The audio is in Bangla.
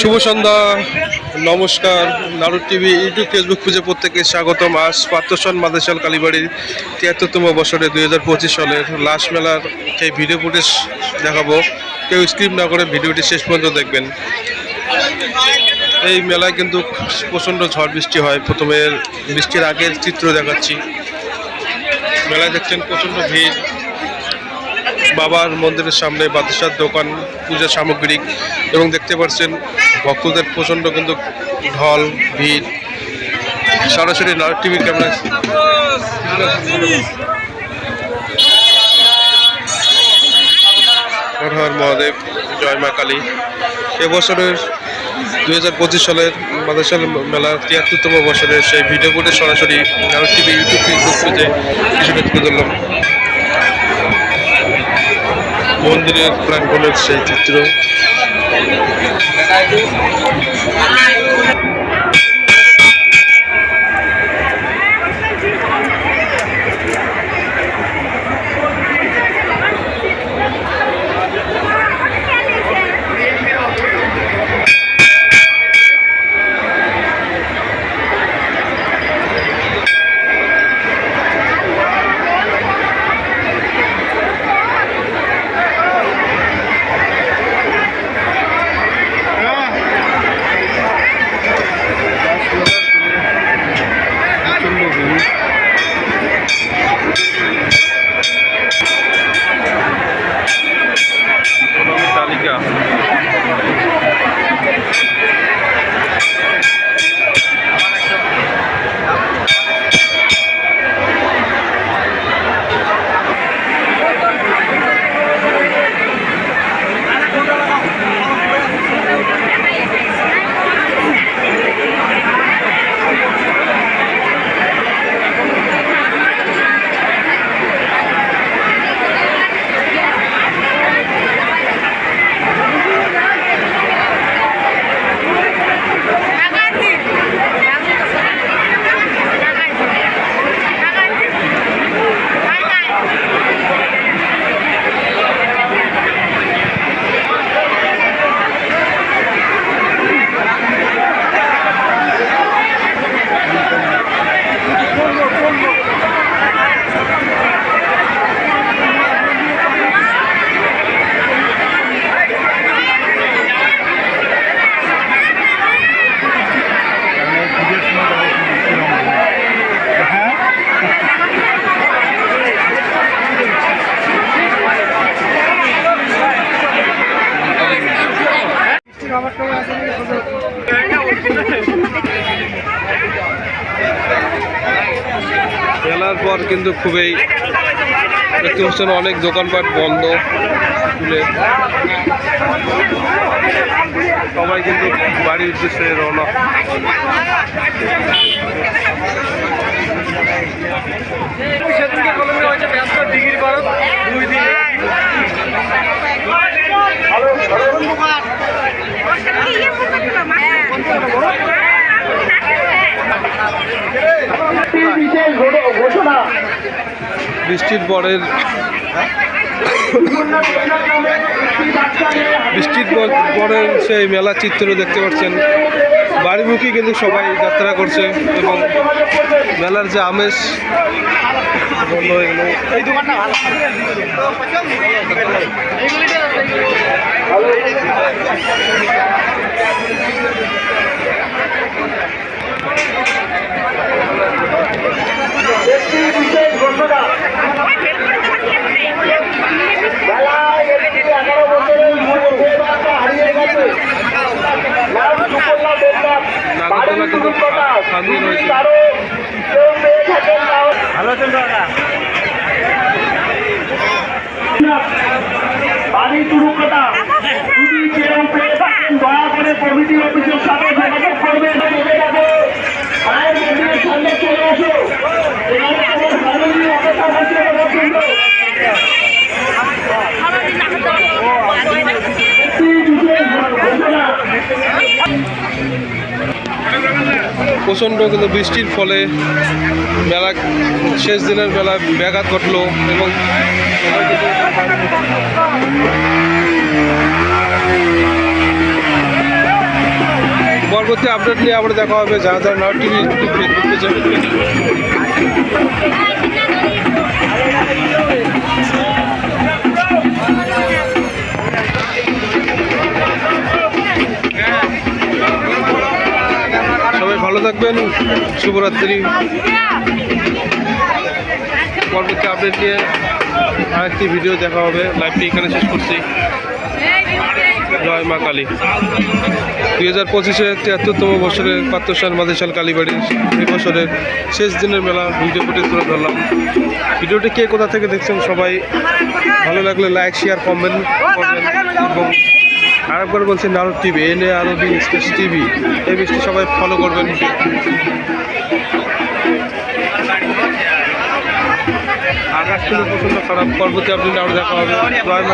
শুভ সন্ধ্যা, নমস্কার। নারুদ টিভি, ইউটিউব ফেসবুক খুঁজে প্রত্যেকে স্বাগতম। আজ পাত্রসন মাদেশাল কালীবাড়ির তিয়াত্তরতম বছরে দুই হাজার পঁচিশ সালের লাস্ট মেলার সেই ভিডিও ফুটেজ দেখাবো। কেউ স্ক্রিপ না করে ভিডিওটি শেষ পর্যন্ত দেখবেন। এই মেলায় কিন্তু প্রচণ্ড ঝড় বৃষ্টি হয়। প্রথমে বৃষ্টির আগের চিত্র দেখাচ্ছি। মেলায় দেখছেন প্রচণ্ড ভিড়। বাবার মন্দিরের সামনে বাতাসার দোকান, পূজা সামগ্রিক এবং দেখতে পাচ্ছেন ভক্তদের প্রচণ্ড কিন্তু ঢল, ভিড়। সরাসরি টিভির ক্যামেরা হর মহাদেব, জয় মা কালী। এবছরের দু হাজার পঁচিশ সালের মাদাসাল মেলার তিয়াত্তরতম বছরের সেই ভিডিও করে সরাসরি নারদ টিভি, ইউটিউব, ফেসবুক পেজে তুলে ধরলাম। মন্দিরের প্রাঙ্গণের সেই চিত্র। মেলার পর কিন্তু খুবই দেখতে পাচ্ছেন অনেক দোকানপাট বন্ধ খুলে সবাই কিন্তু বাড়ির উদ্দেশ্যে রওনা। সেদিনকে বৃষ্টির পরের বৃষ্টির পর পরের সেই মেলা চিত্র দেখতে পাচ্ছেন। বাড়িমুখী কিন্তু সবাই যাত্রা করছে এবং মেলার যে আমেজ বন্ধ হয়ে গেল। এই দোকানটা ভালো। স্থানীয় রয়েছে ভালো আছেন দাদা বাড়ি দুর্ঘটনা যদি কেউ পেয়ে প্রচণ্ড কিন্তু বৃষ্টির ফলে মেলা শেষ দিনের বেলা ব্যাঘাত ঘটলো এবং পরবর্তী আপডেট নিয়ে আবার দেখা হবে যারা যারা নাও টিভি থাকবেন। শুভরাত্রি। পরবর্তী আপডেট নিয়ে আরেকটি ভিডিও দেখা হবে। লাইভটি এখানে শেষ করছি। জয় মা কালী। দুই হাজার পঁচিশে তিয়াত্তরতম বছরের পাত্রসান মাদেশাল কালীবাড়ির এই বছরের শেষ দিনের মেলা ভিডিও ফুটে তুলে ধরলাম। ভিডিওটি কে কোথা থেকে দেখছেন সবাই ভালো লাগলে লাইক শেয়ার কমেন্ট করবেন এবং আরেকবার বলছি নারদ টিভি এন এ আরবি এক্সপ্রেস টিভি, এই বিষয়টি সবাই ফলো করবেন। আকাশ পছন্দ প্রচণ্ড খারাপ। পরবর্তী আপনি আরও দেখা হবে। জয়